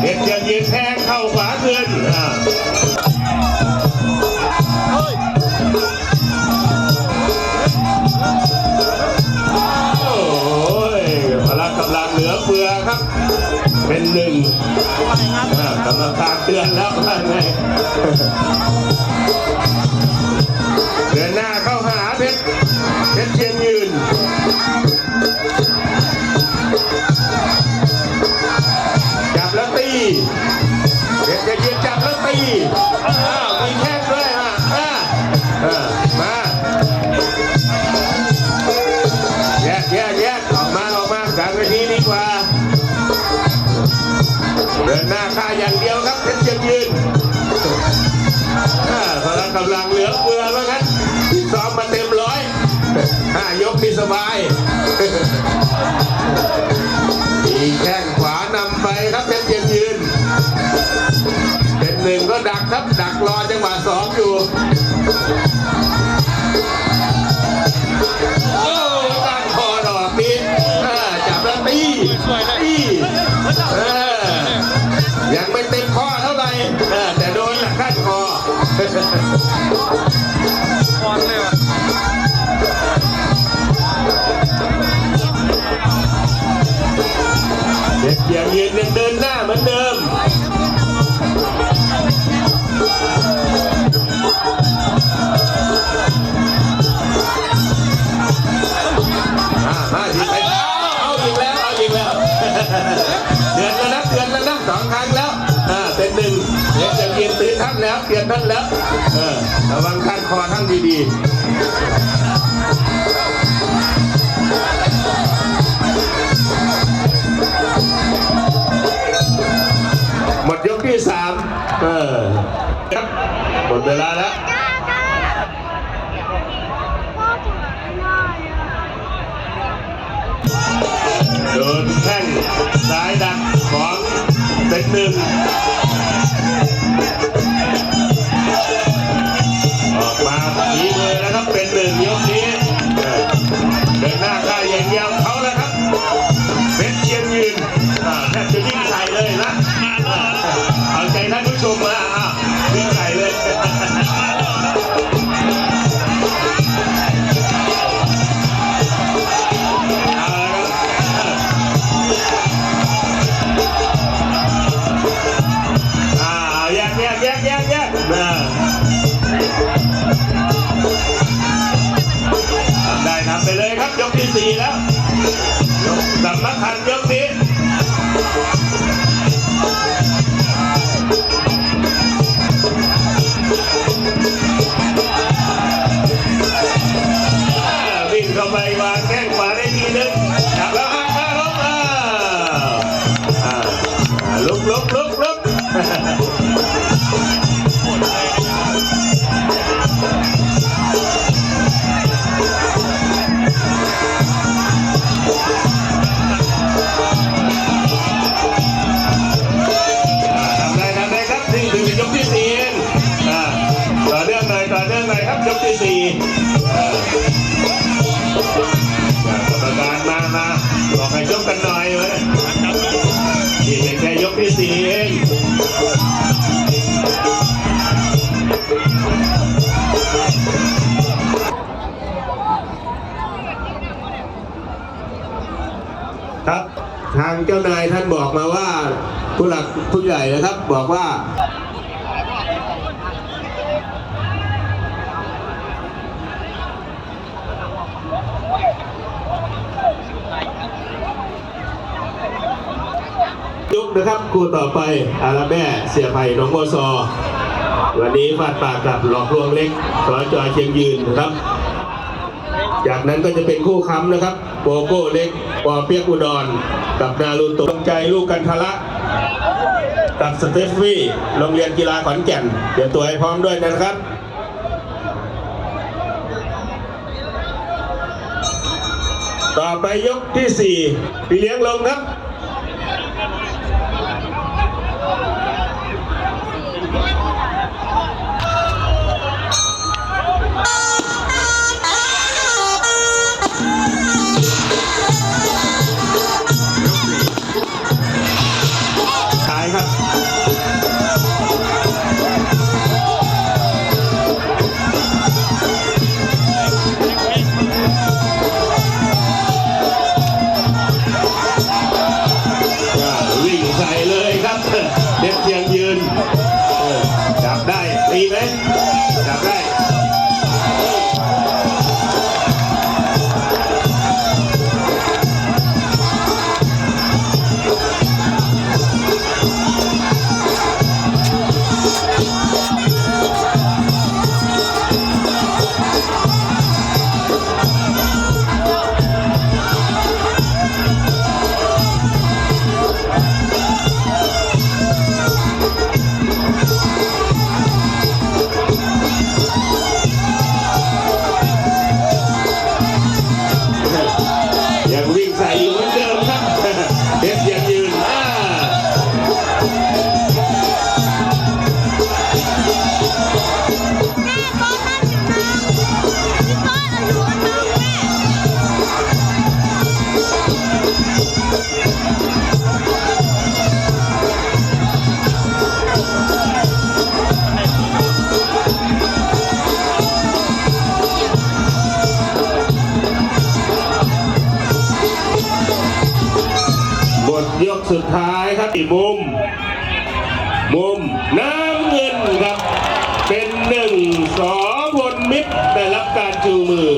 เด็กยังยืนแทงเข้าขวาเงินอ่าโอ้ยพละกำลังเหลือเฟือครับเป็นหนึ่งกำลังตามเตือนแล้วว่าไงเดินหน้าเข้าหาเพชรเพชรเชียงยืน มาแยกแยกแยกออกมาออกมากลางเวทีดีกว่า เดินหน้าฆ่าอย่างเดียวครับเพชรยงยืนอ่าพลังกำลังเหลือเฟือแล้วงั้นซ้อมมาเต็มร้อยห้ายกนี่สบายอีแข้งขวานำไปครับเพชรย็นยืน เป็นหนึ่งก็ดักครับ ดักรอจังหวะสอง อยู่โอ้ตั้งคอดอกนี้อ่าจับแล้วตีตีเออยังไม่เต็มข้อเท่าไหร่แต่โดนหลักขั้นคอบอลเลยว่ะเด็กอย่างยืนยังเดินหน้าเหมือนเดิม ท่านแล้วเอ่อระวังท่านคอท่านดีๆ หมดยกที่สามเออครับหมดเวลาแล้วโดนแข้งซ้ายดักของเป็นหนึ่ง กสำนักขันยกนี้วิ่งเข้าไปวางแข้งขวาได้ทีนึงจับแล้วหักมาลบอ่าอ่าอ่าลุกลุกลุก ทางเจ้านายท่านบอกมาว่าผู้หลักผู้ใหญ่นะครับบอกว่ายุกนะครับคู่ต่อไปอาราแม่เสียไผ่หนองบัวซอวันนี้ฟาดปากกับหลอกลวงเล็กสอจอยเชียงยืนนะครับ จากนั้นก็จะเป็นคู่ค้ำนะครับโปโก้เล็กปอเปียกอุดร กับนารูโตะใจลูกกันทะละกับสเตฟฟี่โรงเรียนกีฬาขอนแก่นเดี๋ยวตัวให้พร้อมด้วยนะครับต่อไปยกที่สี่พี่เลี้ยงลงครับ เลยครับ เด็ดเชียงยืนจับได้ตีไหม ท้ายครับอีกมุม มุมน้ำเงินครับ เป็นหนึ่งสอพลมิตรได้รับการจูมือ